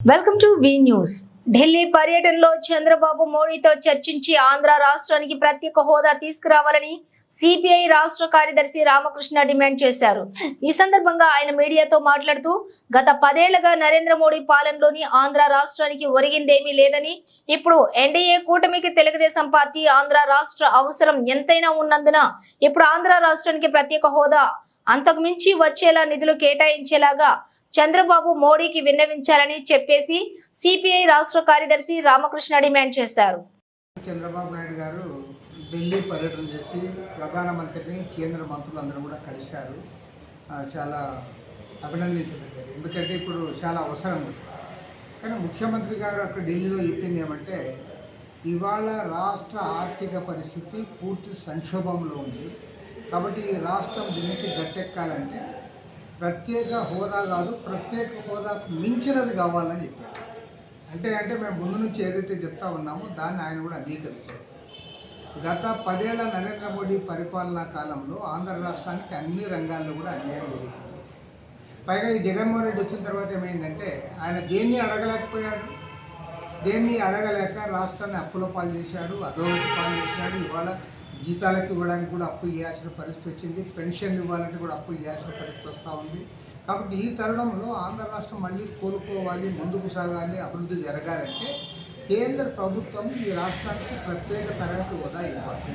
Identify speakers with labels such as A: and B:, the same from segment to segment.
A: Welcome to V news Delhi పర్యటనలో చంద్రబాబు మోడీతో చర్చించి ఆంధ్ర రాష్ట్రానికి ప్రత్యేక హోదా తీసుకురావాలని సిపిఐ రాష్ట్ర కార్యదర్శి రామకృష్ణ డిమాండ్ చేశారు. ఈ సందర్భంగా ఆయన మీడియాతో మాట్లాడుతూ గత పదేళ్ళుగా నరేంద్ర మోడీ పాలనలోని ఆంధ్ర రాష్ట్రానికి ఒరిగిందేమీ లేదని ఇప్పుడు ఎన్డీఏ కూటమికి తెలుగుదేశం పార్టీ ఆంధ్ర రాష్ట్ర అవసరం ఎంతైనా ఉన్నందున ఇప్పుడు ఆంధ్ర రాష్ట్రానికి ప్రత్యేక హోదా అంతకు మించి వచ్చేలా నిధులు కేటాయించేలాగా చంద్రబాబు మోడీకి విన్నవించాలని చెప్పేసి సిపిఐ రాష్ట్ర కార్యదర్శి రామకృష్ణ డిమాండ్ చేశారు.
B: చంద్రబాబు నాయుడు గారు ఢిల్లీ పర్యటన చేసి ప్రధానమంత్రిని కేంద్ర మంత్రులందరూ కూడా కలిశారు. చాలా అభినందించదగ్గది. ఎందుకంటే ఇప్పుడు చాలా అవసరం ఉంది. కానీ ముఖ్యమంత్రి గారు అక్కడ ఢిల్లీలో చెప్పింది ఏమంటే ఇవాళ రాష్ట్ర ఆర్థిక పరిస్థితి పూర్తి సంక్షోభంలో ఉంది. కాబట్టి ఈ రాష్ట్రం దీని నుంచి గట్టెక్కాలంటే ప్రత్యేక హోదా కాదు ప్రత్యేక హోదాకు మించినది కావాలని చెప్పారు. అంటే అంటే మేము ముందు నుంచి ఏదైతే చెప్తా ఉన్నామో దాన్ని ఆయన కూడా అంగీకరించారు. గత పదేళ్ళ నరేంద్ర మోడీ పరిపాలనా కాలంలో ఆంధ్ర రాష్ట్రానికి అన్ని రంగాల్లో కూడా అన్యాయం జరిగింది. పైగా ఈ జగన్మోహన్ రెడ్డి వచ్చిన తర్వాత ఏమైందంటే ఆయన దేన్ని అడగలేకపోయాడు? దేన్ని అడగలేక రాష్ట్రాన్ని అప్పుల పాలు చేశాడు అధోగతి పాలు చేశాడు ఇవాళ జీతాలకు ఇవ్వడానికి కూడా అప్పులు చేయాల్సిన పరిస్థితి వచ్చింది. పెన్షన్ ఇవ్వాలంటే కూడా అప్పులు చేయాల్సిన పరిస్థితి వస్తూ ఉంది. కాబట్టి ఈ తరుణంలో ఆంధ్ర రాష్ట్రం మళ్ళీ కోలుకోవాలి ముందుకు సాగాలి అభివృద్ధి జరగాలంటే కేంద్ర ప్రభుత్వం ఈ రాష్ట్రానికి ప్రత్యేక తరగతి హోదా ఇవ్వాలి.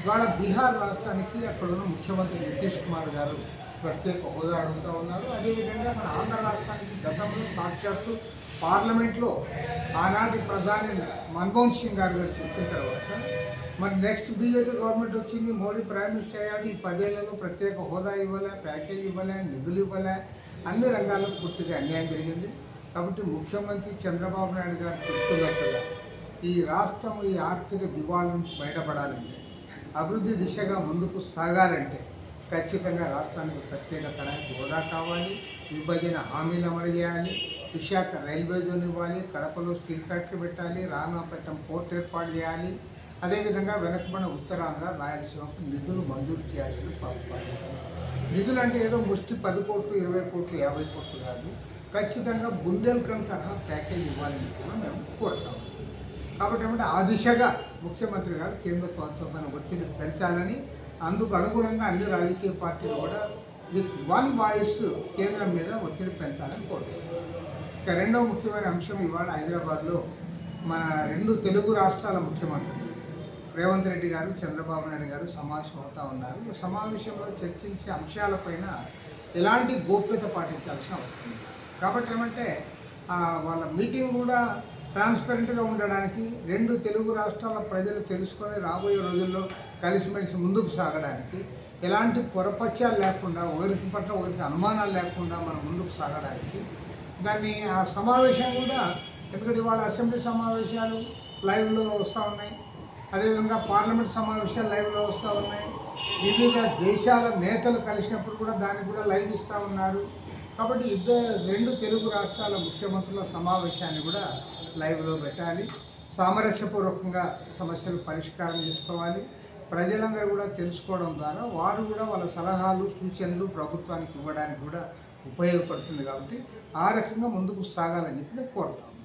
B: ఇవాళ బీహార్ రాష్ట్రానికి అక్కడ ఉన్న ముఖ్యమంత్రి నితీష్ కుమార్ గారు ప్రత్యేక హోదా అడుగుతూ ఉన్నారు. అదేవిధంగా మన ఆంధ్ర రాష్ట్రానికి గతంలో సాక్షాత్తు పార్లమెంట్లో ఆనాటి ప్రధాని మన్మోహన్ సింగ్ గారు గారు చెప్పిన తర్వాత మరి నెక్స్ట్ బీజేపీ గవర్నమెంట్ వచ్చింది మోడీ ప్రైమ్ మినిస్టర్ అయ్యాడు. ఈ పదేళ్ళలో ప్రత్యేక హోదా ఇవ్వలే ప్యాకేజ్ ఇవ్వలే నిధులు ఇవ్వలే. అన్ని రంగాల్లో పూర్తిగా అన్యాయం జరిగింది. కాబట్టి ముఖ్యమంత్రి చంద్రబాబు నాయుడు గారు చెప్తున్నట్టుగా ఈ రాష్ట్రం ఈ ఆర్థిక దివాళ బయటపడాలంటే అభివృద్ధి దిశగా ముందుకు సాగాలంటే ఖచ్చితంగా రాష్ట్రానికి ప్రత్యేక తరగతి హోదా కావాలి. విభజన హామీలు అమలు చేయాలి. విశాఖ రైల్వే జోన్ ఇవ్వాలి. కడపలో స్టీల్ ఫ్యాక్టరీ పెట్టాలి. రామాపట్నం పోర్ట్ ఏర్పాటు చేయాలి. అదేవిధంగా వెనకబడిన ఉత్తరాంధ్ర రాయలసీమకు నిధులు మంజూరు చేయాల్సిన బాధ్యత నిధులు అంటే ఏదో ముష్టి పది కోట్లు ఇరవై కోట్లు యాభై కోట్లు కాదు. ఖచ్చితంగా బుందేల్ఖండ్ తరహా ప్యాకేజ్ ఇవ్వాలని కూడా మేము కోరుతాము కాబట్టి ఏమంటే ఆ దిశగా ముఖ్యమంత్రి గారు కేంద్ర ప్రభుత్వం పైన ఒత్తిడి పెంచాలని అందుకు అనుగుణంగా అన్ని రాజకీయ పార్టీలు కూడా విత్ వన్ వాయిస్ కేంద్రం మీద ఒత్తిడి పెంచాలని కోరుతున్నాం ఇక రెండవ ముఖ్యమైన అంశం ఇవాళ హైదరాబాద్లో మన రెండు తెలుగు రాష్ట్రాల ముఖ్యమంత్రులు. రేవంత్ రెడ్డి గారు చంద్రబాబు నాయుడు గారు సమావేశం అవుతా ఉన్నారు. సమావేశంలో చర్చించే అంశాలపైన ఎలాంటి గోప్యత పాటించాల్సిన అవసరం కాబట్టి ఏమంటే వాళ్ళ మీటింగ్ కూడా ట్రాన్స్పరెంట్గా ఉండడానికి రెండు తెలుగు రాష్ట్రాల ప్రజలు తెలుసుకొని రాబోయే రోజుల్లో కలిసిమెలిసి ముందుకు సాగడానికి ఎలాంటి పొరపత్యాలు లేకుండా ఒకరికి పట్ల ఒకరికి అనుమానాలు లేకుండా మనం ముందుకు సాగడానికి దాన్ని ఆ సమావేశం కూడా ఎందుకంటే వాళ్ళ అసెంబ్లీ సమావేశాలు లైవ్లో వస్తూ ఉన్నాయి. అదేవిధంగా పార్లమెంట్ సమావేశాలు లైవ్లో వస్తూ ఉన్నాయి. వివిధ దేశాల నేతలు కలిసినప్పుడు కూడా దాన్ని కూడా లైవ్ ఇస్తూ ఉన్నారు. కాబట్టి ఇద్దరు రెండు తెలుగు రాష్ట్రాల ముఖ్యమంత్రుల సమావేశాన్ని కూడా లైవ్లో పెట్టాలి. సామరస్యపూర్వకంగా సమస్యలు పరిష్కారం చేసుకోవాలి. ప్రజలందరూ కూడా తెలుసుకోవడం ద్వారా వారు కూడా వాళ్ళ సలహాలు సూచనలు ప్రభుత్వానికి ఇవ్వడానికి కూడా ఉపయోగపడుతుంది కాబట్టి ఆ రకంగా ముందుకు సాగాలని చెప్పి నేను కోరుతాను.